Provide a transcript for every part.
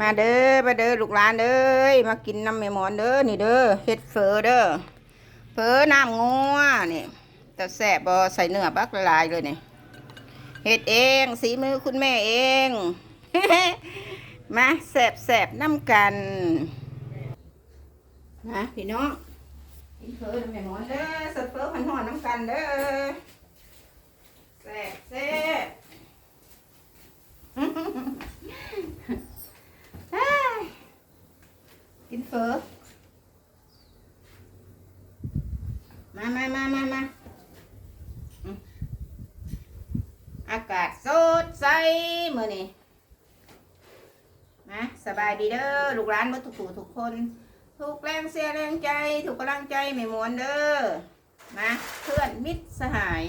มาเด้อมาเด้อลูกหลานเด้ยมากินน้ำแม่หมอนเด้อนี่เด้อเฮ็ดเฟอเด้อเฟอน้ำงัวนี่แต่แซ่บบ่ใส่เนื้อบักละลายเลยเนี่ยเฮ็ดเองสีมือคุณแม่เอง มาแซ่บแซ่บน้ำกันนะพี่น้องกินเฟอน้ำแม่หมอนเด้อสดเฟอพันหอนน้ำกันเด้อแซ่บแซ่บ เอ้ย กินเฟอมามามามามาอากาศสดใสมื้อนี้นะสบายดีเด้อลูกหลานมือทุกผู้ทุกคนถูกแรงเสียแรงใจถูกกำลังใจไม่มวนเด้อนะเพื่อนมิตรสหาย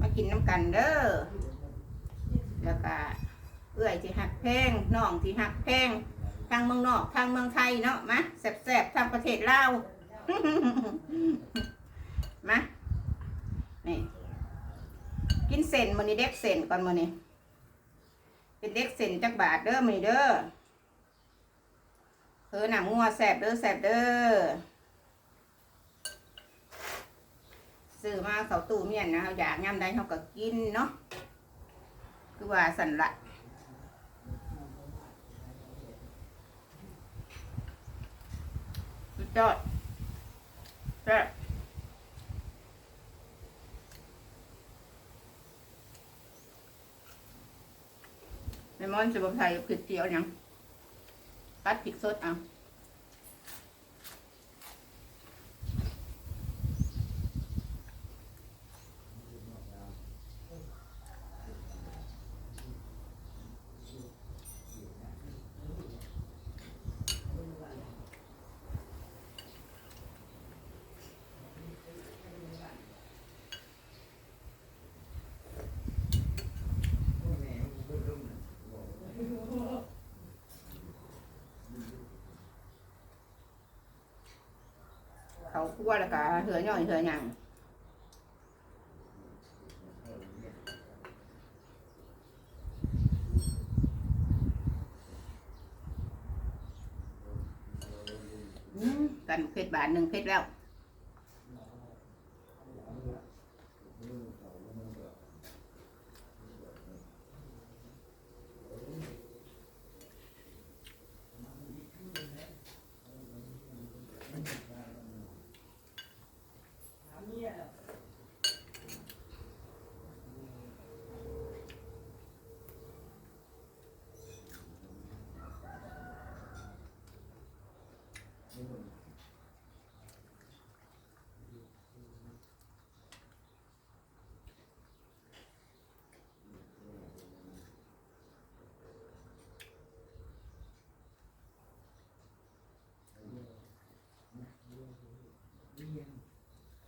มากินน้ำกันเด้อแล้วก็เอื้อยที่หักแพงน้องที่หักแพงางเมืองนอกทางเมืองไทยเนาะมาแสบๆทางประเทศลาวมานี่กินเส้นมันนี่เด็กเส้นก่อนมันนี่เป็นเด็กเส้นจักบาทเด้อมันนี่เด้อเออหนังงัวแสบเด้อแสบเด้อซื้อมาเขาตู้เมียนนะเขาอยากย่ำใดเขาก็กินเนาะคือว่าสันละ สุด ยอดแซ่บเลมอนจะบอกใส่พริกเตียวยังปัดพริกสดเอาาคั่วแล้วก็เหือหน่อยเหือหยังอืมกันเผ็ดบาทหนึ่งเผ็ดแล้ว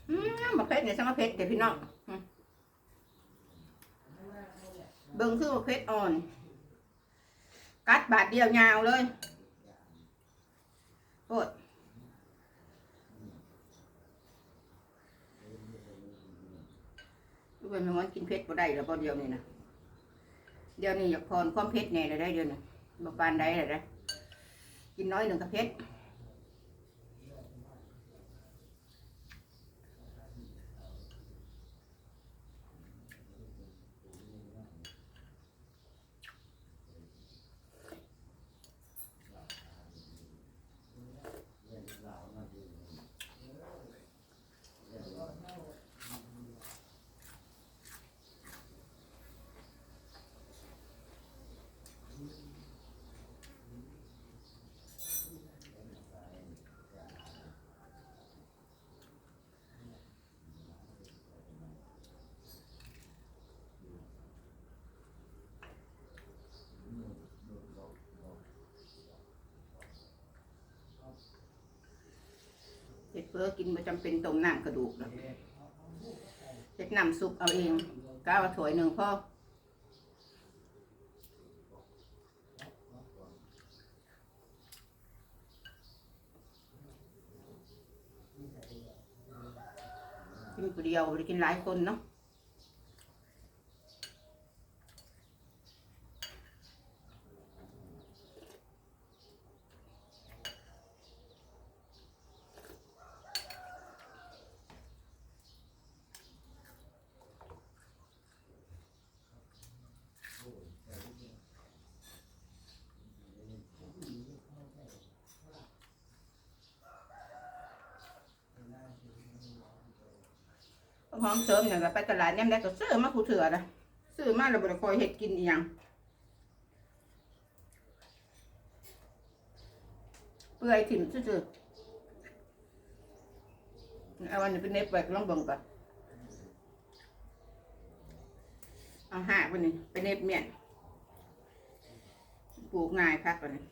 อืมมะ เพ็ดเนี่ยช่มะเพ็ดเดี๋ยวพี่น้องเบิ่งคือเพ็ดอ่อน กัดบาทเดียวยาวเลยโอ้ยทุกคนมันกินเผ็ดบ่ได้แล้วบ่เดียวนี่นะเดี๋ยวนี้อยากพรความเผ็ดแน่เลยได้เดี๋ยวนี้บ่ปานใดเลยได้กินน้อยหนึ่งก็เผ็ด เห็ดเพื่อกินมาจำเป็นต้มน้ำกระดูกหรอกเห็ดน้ำซุปเอาเองก้าวถวยหนึ่งพ่อกินคนเดียวหรือกินหลายคนเนาะ หอมเสริมเนี่ยก็ไปตลาดเนี่ยได้ก็ซื้อมาคูเถื่อนะซื้อมาแล้วบ่ได้คอยเฮ็ดกินอีหยังเปื่อยถิ่มซื่อๆเอาวันนี้เป็นเน็บไว้ลองเบิ่งก่อนเอาหาวันนี้เป็นเน็บเมียนปลูกง่ายพักก่อนนี้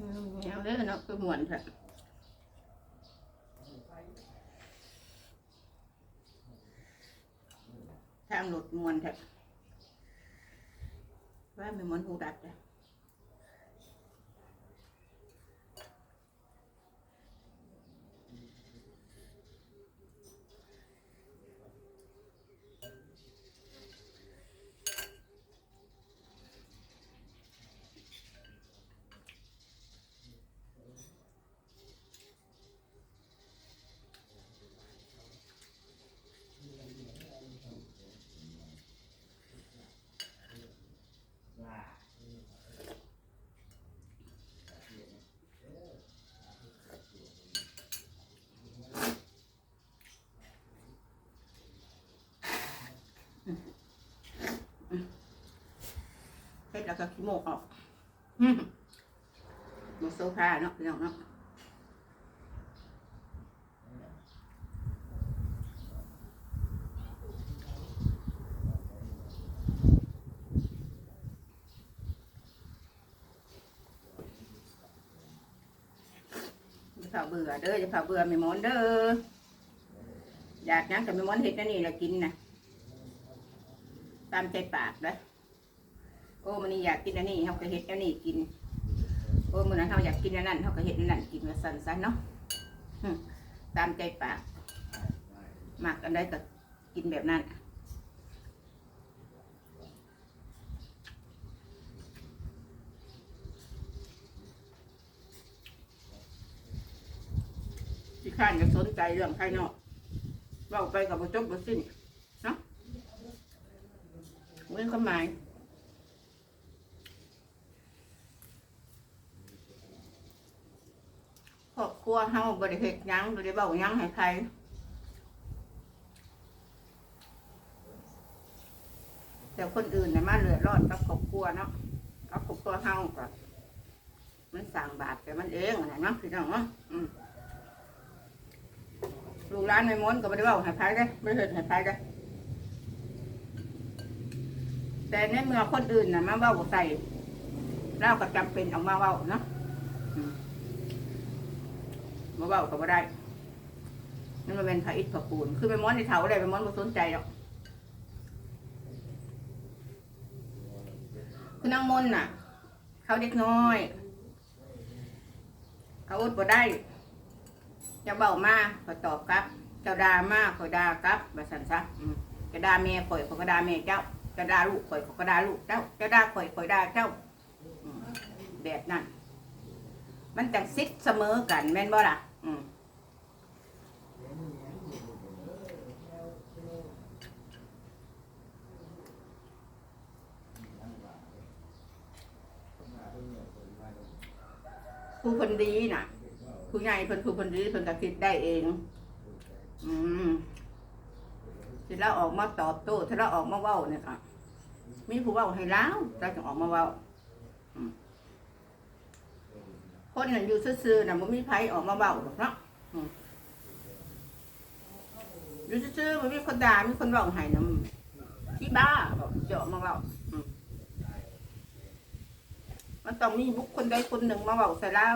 อืมเอาเด้อเนาะคือ หมวนค่ะทางหลุดมวนค่ะว่ามีมวนหูดับจ้ะ ก็ขี้โมกออกอืมบนโซฟาเนาะพี่น้องเนาะจะเผาเบื่อเด้อจะเผาเบื่อไม่มอนเด้ออยากหยังกับไม่มอนเห็ดนั่นนี่แหละกินนะตามใจปากเด้อ โอ้มันนี่อยากกินอันนี้เขาก็เฮ็ดอันนี้กินโอ้มันนั้นเขาอยากกินอันนั้นเขาก็เฮ็ดอันนั้นกินมาสั่นซะเนาะตามใจปากหมักอันใดก็กินแบบนั้นที่ข้านก็สนใจเรื่องภายนอกเว้าไปกับบ่จบบ่สิ้นเนาะเว้นความหมาย ค ครัวเฮาบ่ได้เฮ็ดหยังบ่ได้เว้าหยังให้ใครแต่คนอื่นน่ะมาเลือดร้อนกับครอบครัวเนาะกับครอบครัวเฮาก็มันสร้างบาปแต่มันเองนะเนาะพี่น้องเนาะลูกหลานไม่ม้วนก็บ่ได้เว้าให้ใครเด้บ่ได้เฮ็ดให้ใครเด้แต่ในเมื่อคนอื่นน่ะมาเว้าใส่เราก็จำเป็นออกมาเว้าเนาะ มาเบาก็บ่ได้นั่นมันเป็นผาอิฐผาปูนคือไปม้อนในเถาอะไรไปม้อนบ่สนใจหรอกคือนางมนน่ะ เขาเด็กน้อยเขาอดบ่ได้จะเบามาขอยตอบกลับเจ้าดามาขอยดากลับแบบสันซะจะดาแม่ข่อยขอยก็ดาแม่เจ้าจะดาลูกข่อยขอยก็ดาลูกเจ้าเจะดาข่อยข่อยดาเจ้าแบบนั้น มันจังซิดเสมอกันแม่นบ่ล่ะ อืมผู้คนดีน่ะผู้ใหญ่เพิ่นผู้คนดีเพิ่นก็คิดได้เอง อืมที่เราออกมาตอบโต้ที่เราออกมาเว้าเนี่ยค่ะมีผู้เว้าให้แล้วเราจึงออกมาเว้า คนนั่นอยู่ซื่อๆน่ะมันมีไผออกมาเบาหรอกเนาะอืมอยู่ซื่อๆมันมีคนด่ามีคนเบาให้นะที่บ้าบอกเจาะมาเบาอืมมันต้องมีบุคคลใดคนหนึ่งมาเบาใส่เรา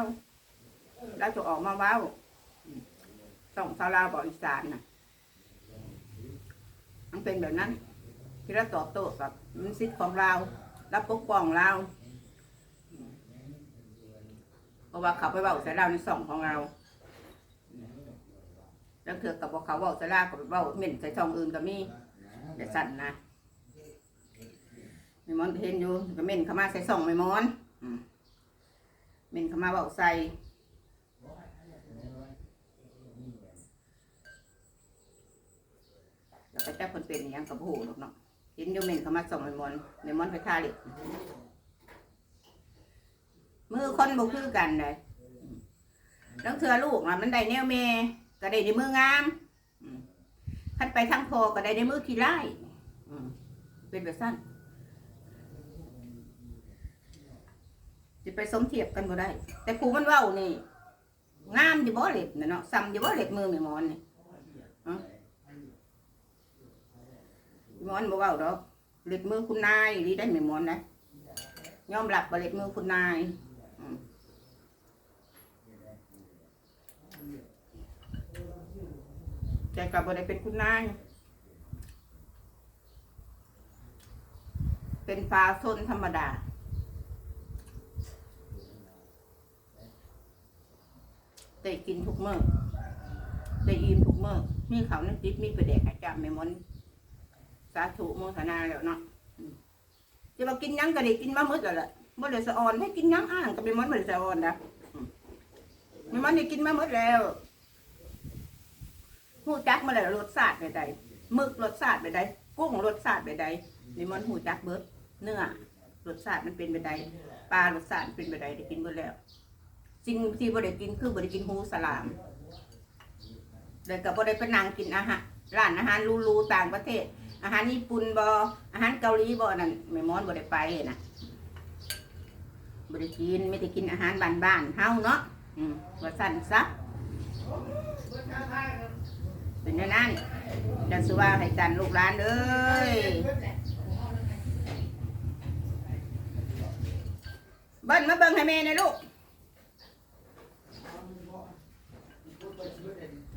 เราจะออกมาเบาอืมต้องชาวลาวบอกอีสานน่ะ มันเป็นแบบนั้น ที่เราตอบโต้กับมันสิทธิ์ของเราเราปกป้องเรา เพราะว่าเขาไปเว้าส่เราในส่องของเราแล้วเถือกับว่าเขาเว้าส่เราก็ไปเว้าเหม็นใส่ช่องอื่นก็มีแต่สั่นนะไม่มอนเห็นอยู่ก็เหม็นเขามาใส่ส่องไม่มอนเหม็นเขามาเว้าใส่แล้วก็เจ้าคนเป็นอหยังกับหูหรอกเนาะเห็นอยู่เหม็นเขามาส่องไม่มอนไม่มอนไปท่าเหล็ก มือคนบ่คือกันเลยแล้วเธอลูกนะมันได้แนวเมก็ได้ในมืองามอืมคันไปทางพอก็ได้ในมือขี้ไล่เป็นแบบสั้นจะไปสมเทียบกันบ่ได้ แต่ครูมันเว้านี่งามอยู่บ่เล็บนะเนาะซ้ำอยู่บ่เล็บมือแม่มอนนี่อ๋อหมอนบ่เว้าดอกเล็บมือคุณนายดีได้แม่มอนนะยอมรับบ่เล็บมือคุณนาย แต่กับบได้เป็นคุณนาย เป็นปลาส้นธรรมดาได้กินทุกเมื้อได้อิ่มทุกเมื้อมีเขาวน้ำจิบมีประเด็กหายจับไม่มนสาธุโมทนาแล้วเนาะจะมากินยังก็ได้กินมาหมดแล้วแหละ บ่ได้สะออนให้กินหยังอ่างก็ไม่มนบ่ได้สะออนนะอืมไม่มนได้กินมาหมดแล้วหูจักมาแล้วรสชาติใดๆหมึกรสชาติใดๆกุ้งรสชาติใดๆนี่มันหูจักเบิดเนื้อรสชาติมันเป็นใดๆปลารสชาติเป็นใดๆได้กินเบิดแล้วสิ่งที่บ่ได้กินคือบ่ได้กินหูสลามเลยก็บ่ได้ไปนั่งกินอาหารร้านอาหารหรูๆต่างประเทศ อาหารญี่ปุ่นบ่อาหารเกาหลีบ่นั่นแม่มอนบ่ได้ไปนะ บ่ได้กินไม่ได้กินอาหารบ้านๆเฮาเนาะอืมว่าสั่นซะเป็นอย่างนั้นจันสุว่าให้กันลูกหลานเอ้ยเบิ้ลมาเบิ้งให้แม่หนะลูก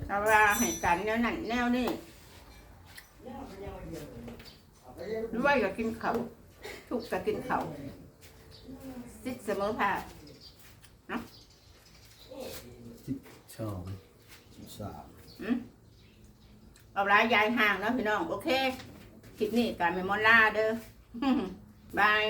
เอาว่าให้กันแนวนั้นแนวนี้รวยก็กินเขาทุกก็กินเขา วสิทธิ์เสมอภาคสองสามอืมเอาร้ายยายห่างเนาะพี่น้อง โอเค คลิปนี้การเมมอนล่าเด้อ บาย